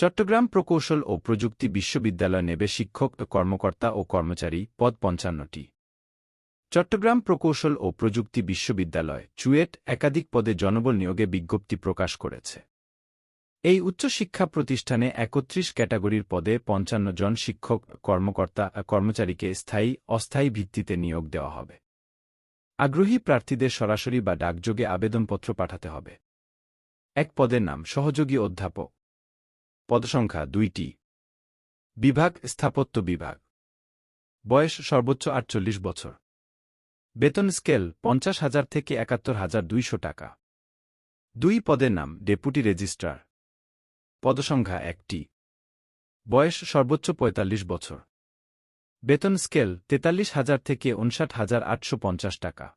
চট্টগ্রাম প্রকৌশল ও প্রযুক্তি বিশ্ববিদ্যালয় নেবে শিক্ষক, কর্মকর্তা ও কর্মচারী পদ পঞ্চান্নটি। চট্টগ্রাম প্রকৌশল ও প্রযুক্তি বিশ্ববিদ্যালয় চুয়েট একাধিক পদে জনবল নিয়োগে বিজ্ঞপ্তি প্রকাশ করেছে। এই উচ্চশিক্ষা প্রতিষ্ঠানে একত্রিশ ক্যাটাগরির পদে পঞ্চান্ন জন শিক্ষক, কর্মকর্তা, কর্মচারীকে স্থায়ী, অস্থায়ী ভিত্তিতে নিয়োগ দেওয়া হবে। আগ্রহী প্রার্থীদের সরাসরি বা ডাকযোগে আবেদনপত্র পাঠাতে হবে। এক পদের নাম, সহযোগী অধ্যাপক। পদসংখ্যা দুইটি। বিভাগ, স্থাপত্য বিভাগ। বয়স সর্বোচ্চ আটচল্লিশ বছর। বেতন স্কেল পঞ্চাশ হাজার থেকে একাত্তর হাজার দুইশো টাকা। দুই পদের নাম ডেপুটি রেজিস্ট্রার। পদসংখ্যা একটি। বয়স সর্বোচ্চ পঁয়তাল্লিশ বছর। বেতন স্কেল তেতাল্লিশ হাজার থেকে উনষাট হাজার আটশো পঞ্চাশ টাকা।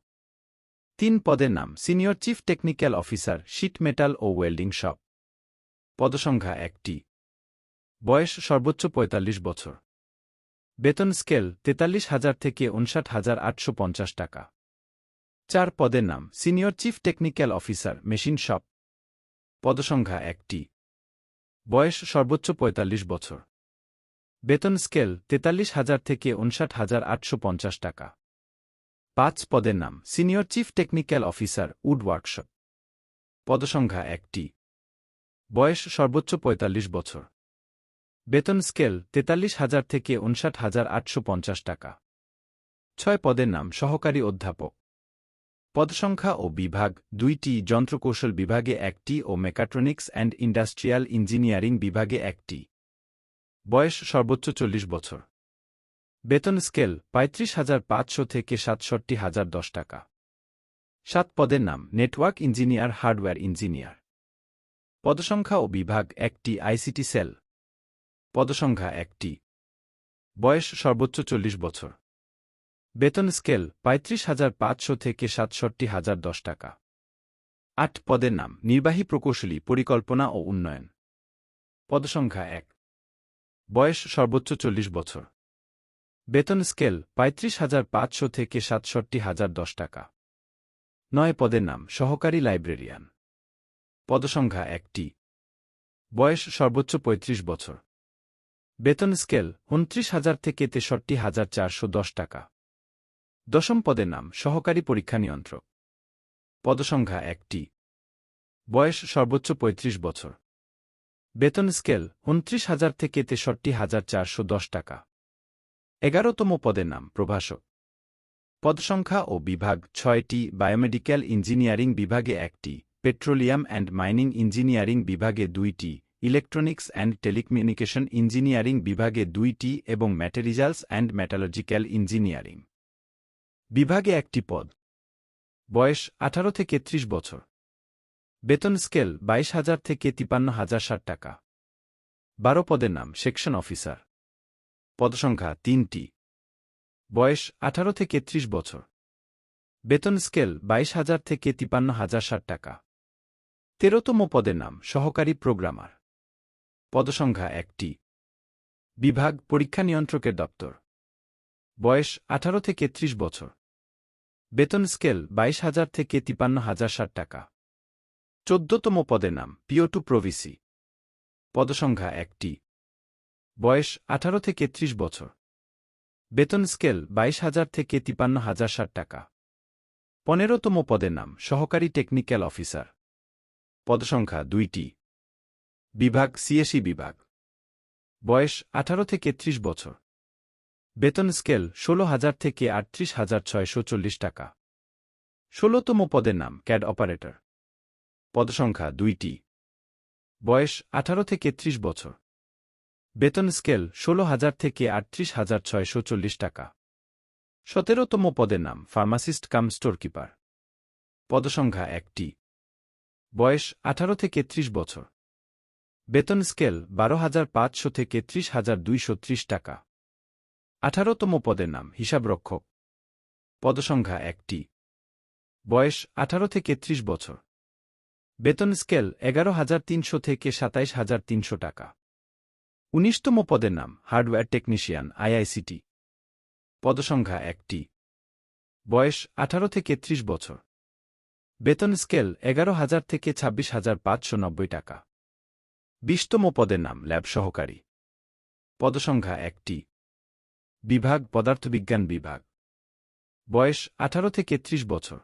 তিন পদের নাম senior chief technical officer, sheet metal ও ওয়েল্ডিং শপ। পদসংখ্যা একটি। বয়স সর্বোচ্চ পঁয়তাল্লিশ বছর। বেতন স্কেল তেতাল্লিশ হাজার থেকে উনষাট হাজার আটশো পঞ্চাশ টাকা। চার পদের নাম, senior chief technical officer, machine shop. পদসংখ্যা একটি। বয়স সর্বোচ্চ পঁয়তাল্লিশ বছর। বেতন স্কেল তেতাল্লিশ হাজার থেকে উনষাট হাজার আটশো পঞ্চাশ টাকা। পাঁচ পদের নাম, senior chief technical officer, wood workshop. পদসংখ্যা একটি। বয়স সর্বোচ্চ পঁয়তাল্লিশ বছর। বেতন স্কেল তেতাল্লিশ হাজার থেকে উনষাট হাজার আটশো পঞ্চাশ টাকা। ছয় পদের নাম সহকারী অধ্যাপক। পদসংখ্যা ও বিভাগ দুইটি যন্ত্রকৌশল বিভাগে একটি ও মেকাট্রনিক্স অ্যান্ড ইন্ডাস্ট্রিয়াল ইঞ্জিনিয়ারিং বিভাগে একটি। বয়স সর্বোচ্চ চল্লিশ বছর। বেতন স্কেল পঁয়ত্রিশ হাজার পাঁচশো থেকে সাতষট্টি হাজার দশ টাকা। সাত পদের নাম নেটওয়ার্ক ইঞ্জিনিয়ার, হার্ডওয়্যার ইঞ্জিনিয়ার। পদসংখ্যা ও বিভাগ একটি আইসিটি সেল। পদসংখ্যা একটি। বয়স সর্বোচ্চ চল্লিশ বছর। বেতন স্কেল পঁয়ত্রিশ হাজার পাঁচশো থেকে সাতষট্টি হাজার দশ টাকা। আট পদের নাম, নির্বাহী প্রকৌশলী, পরিকল্পনা ও উন্নয়ন। পদসংখ্যা এক। বয়স সর্বোচ্চ চল্লিশ বছর। বেতন স্কেল পঁয়ত্রিশ হাজার পাঁচশো থেকে সাতষট্টি হাজার দশ টাকা। নয় পদের নাম, সহকারী লাইব্রেরিয়ান। পদসংখ্যা একটি। বয়স সর্বোচ্চ ৩৫ বছর। বেতন স্কেল উনত্রিশ হাজার থেকে তেষট্টি হাজার চারশো দশ টাকা। দশম পদের নাম, সহকারী পরীক্ষা নিয়ন্ত্রক। পদসংখ্যা একটি। বয়স সর্বোচ্চ ৩৫ বছর। বেতন স্কেল উনত্রিশ হাজার থেকে তেষট্টি হাজার চারশো দশ টাকা। এগারোতম পদের নাম, প্রভাষক। পদসংখ্যা ও বিভাগ ছয়টি, বায়োমেডিক্যাল ইঞ্জিনিয়ারিং বিভাগে একটি। পেট্রোলিয়াম অ্যান্ড মাইনিং ইঞ্জিনিয়ারিং বিভাগে দুইটি, ইলেকট্রনিক্স অ্যান্ড টেলিকমিউনিকেশন ইঞ্জিনিয়ারিং বিভাগে দুইটি এবং ম্যাটেরিয়ালস অ্যান্ড ম্যাটালজিক্যাল ইঞ্জিনিয়ারিং। বিভাগে একটি পদ। বয়স আঠারো থেকে ত্রিশ বছর। বেতন স্কেল বাইশ হাজার থেকে তিপান্ন হাজার ষাট টাকা। বারো পদের নাম সেকশন অফিসার। পদসংখ্যা তিনটি। বয়স আঠারো থেকে ত্রিশ বছর। বেতন স্কেল বাইশ হাজার থেকে তিপান্ন হাজার ষাট টাকা। তেরোতম পদের নাম সহকারী প্রোগ্রামার। পদসংখ্যা একটি। বিভাগ পরীক্ষা নিয়ন্ত্রকের দপ্তর। বয়স আঠারো থেকে ত্রিশ বছর। বেতন স্কেল বাইশ হাজার থেকে তিপান্ন হাজার ষাট টাকা। চোদ্দতম পদের নাম পিও টু প্রভিসি। পদসংখ্যা একটি। বয়স আঠারো থেকে ত্রিশ বছর। বেতন স্কেল বাইশ হাজার থেকে তিপান্ন হাজার ষাট টাকা। পনেরোতম পদের নাম সহকারী টেকনিক্যাল অফিসার। পদসংখ্যা দুইটি। বিভাগ সিএসি বিভাগ। বয়স আঠারো থেকে ত্রিশ বছর। বেতন স্কেল ষোলো হাজার থেকে আটত্রিশ হাজার ছয়শো চল্লিশ টাকা। ষোলোতম পদের নাম ক্যাড অপারেটর। পদসংখ্যা দুইটি। বয়স আঠারো থেকে ত্রিশ বছর। বেতন স্কেল ষোলো হাজার থেকে আটত্রিশ হাজার ছয়শো চল্লিশ টাকা। সতেরোতম পদের নাম ফার্মাসিস্ট কাম স্টোরকিপার। পদসংখ্যা একটি। বয়স আঠারো থেকে ত্রিশ বছর। বেতন স্কেল বারো হাজার পাঁচশো থেকে ত্রিশ হাজার দুইশো ত্রিশ টাকা। আঠারোতম পদের নাম, হিসাবরক্ষক। পদসংখ্যা একটি। বয়স আঠারো থেকে ত্রিশ বছর। বেতন স্কেল এগারো হাজার তিনশো থেকে সাতাইশ হাজার তিনশো টাকা। উনিশতম পদের নাম, হার্ডওয়্যার টেকনিশিয়ান, আইআইসিটি। পদসংখ্যা একটি। বয়স আঠারো থেকে ত্রিশ বছর। বেতন স্কেল এগারো হাজার থেকে ছাব্বিশ হাজার পাঁচশো নব্বই টাকা। বিশতম পদের নাম ল্যাব সহকারী। পদসংখ্যা একটি। বিভাগ পদার্থবিজ্ঞান বিভাগ। বয়স আঠারো থেকে ত্রিশ বছর।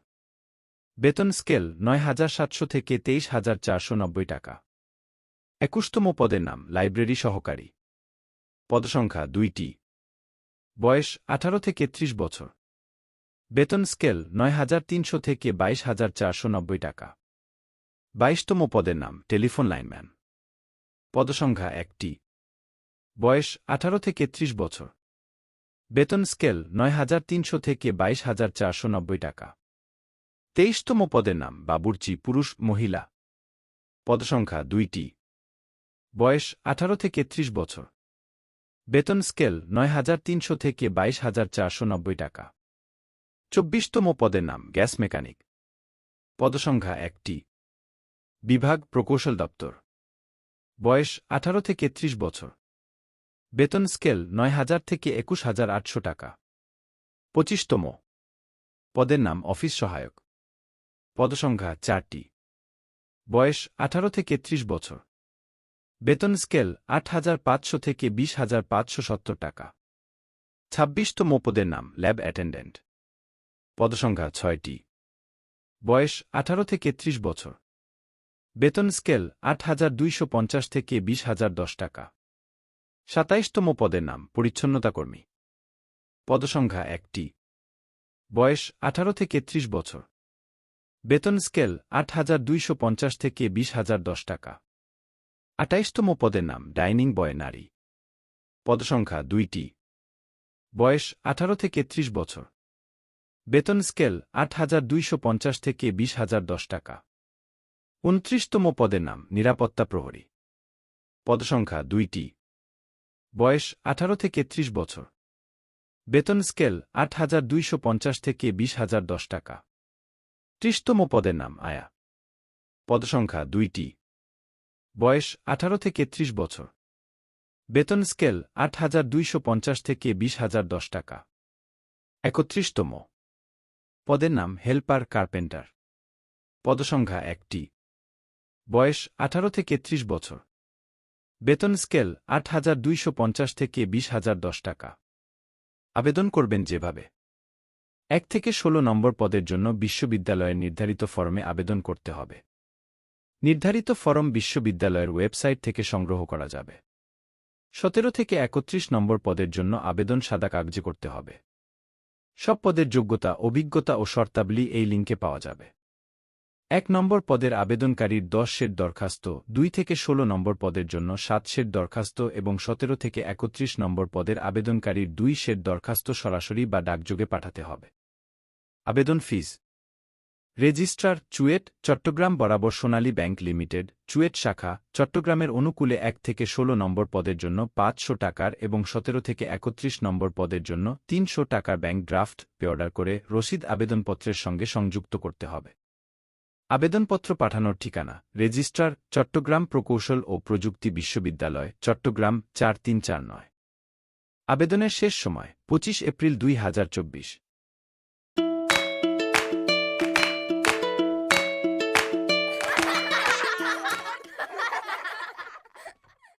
বেতন স্কেল নয় হাজার সাতশো থেকে তেইশ হাজার চারশো নব্বই টাকা। একুশতম পদের নাম লাইব্রেরি সহকারী। পদসংখ্যা দুইটি। বয়স আঠারো থেকে ত্রিশ বছর। বেতন স্কেল নয় হাজার তিনশো থেকে বাইশ হাজার চারশো নব্বই টাকা। বাইশতম পদের নাম টেলিফোন লাইনম্যান। পদসংখ্যা একটি। বয়স আঠারো থেকে ত্রিশ বছর। বেতন স্কেল নয় হাজার তিনশো থেকে বাইশ হাজার চারশো নব্বই টাকা। তেইশতম পদের নাম বাবুর্চি পুরুষ মহিলা। পদসংখ্যা দুইটি। বয়স আঠারো থেকে ত্রিশ বছর। বেতন স্কেল নয় হাজার তিনশো থেকে বাইশ হাজার চারশো নব্বই টাকা। চব্বিশতম পদের নাম গ্যাস মেকানিক। পদসংখ্যা একটি। বিভাগ প্রকৌশল দপ্তর। বয়স আঠারো থেকে ত্রিশ বছর। বেতন স্কেল নয় হাজার থেকে একুশ হাজার আটশো টাকা। পঁচিশতম। পদের নাম অফিস সহায়ক। পদসংখ্যা চারটি। বয়স আঠারো থেকে ত্রিশ বছর। বেতন স্কেল আট হাজার পাঁচশো থেকে বিশ হাজার পাঁচশো সত্তর টাকা। ছাব্বিশতম পদের নাম ল্যাব অ্যাটেন্ডেন্ট। পদসংখ্যা ছয়টি। বয়স আঠারো থেকে ত্রিশ বছর। বেতন স্কেল আট হাজার দুইশো পঞ্চাশ থেকে বিশ হাজার দশ টাকা। সাতাইশতম পদের নাম, পরিচ্ছন্নতা কর্মী। পদসংখ্যা একটি। বয়স আঠারো থেকে ত্রিশ বছর। বেতন স্কেল আট হাজার দুইশো পঞ্চাশ থেকে বিশ হাজার দশ টাকা। আটাইশতম পদের নাম, ডাইনিং বয় নারী। পদসংখ্যা দুইটি। বয়স আঠারো থেকে ত্রিশ বছর। বেতন স্কেল আট হাজার দুইশো পঞ্চাশ থেকে বিশ হাজার দশ টাকা। উনত্রিশতম পদের নাম, নিরাপত্তা প্রহরী। পদসংখ্যা দুইটি। বয়স আঠারো থেকে ত্রিশ বছর। বেতন স্কেল আট হাজার দুইশো পঞ্চাশ থেকে বিশ হাজার দশ টাকা। ত্রিশতম পদের নাম, আয়া। পদসংখ্যা দুইটি। বয়স আঠারো থেকে ত্রিশ বছর। বেতন স্কেল আট হাজার পঞ্চাশ থেকে বিশ হাজার দশ টাকা। একত্রিশতম। পদের নাম হেল্পার কার্পেন্টার। পদসংখ্যা একটি। বয়স আঠারো থেকে ত্রিশ বছর। বেতন স্কেল আট হাজার দুইশো পঞ্চাশ থেকে বিশ হাজার দশ টাকা। আবেদন করবেন যেভাবে। এক থেকে ষোলো নম্বর পদের জন্য বিশ্ববিদ্যালয়ের নির্ধারিত ফরমে আবেদন করতে হবে। নির্ধারিত ফরম বিশ্ববিদ্যালয়ের ওয়েবসাইট থেকে সংগ্রহ করা যাবে। সতেরো থেকে একত্রিশ নম্বর পদের জন্য আবেদন সাদা কাগজে করতে হবে। সব পদের যোগ্যতা, অভিজ্ঞতা ও শর্তাবলী এই লিঙ্কে পাওয়া যাবে। এক নম্বর পদের আবেদনকারীর দশ সেট দরখাস্ত, দুই থেকে ষোলো নম্বর পদের জন্য সাত সেট দরখাস্ত এবং সতেরো থেকে একত্রিশ নম্বর পদের আবেদনকারীর দুই শের দরখাস্ত সরাসরি বা ডাকযোগে পাঠাতে হবে। আবেদন ফিজ রেজিস্ট্রার চুয়েট, চট্টগ্রাম বরাবর সোনালী ব্যাংক লিমিটেড, চুয়েট শাখা, চট্টগ্রামের অনুকূলে এক থেকে ষোলো নম্বর পদের জন্য পাঁচশো টাকার এবং সতেরো থেকে একত্রিশ নম্বর পদের জন্য তিনশো টাকার ব্যাংক ড্রাফট পে অর্ডার করে রসিদ আবেদনপত্রের সঙ্গে সংযুক্ত করতে হবে। আবেদনপত্র পাঠানোর ঠিকানা, রেজিস্ট্রার, চট্টগ্রাম প্রকৌশল ও প্রযুক্তি বিশ্ববিদ্যালয়, চট্টগ্রাম চার তিন চার নয়। আবেদনের শেষ সময়, পঁচিশ এপ্রিল দুই হাজার চব্বিশ।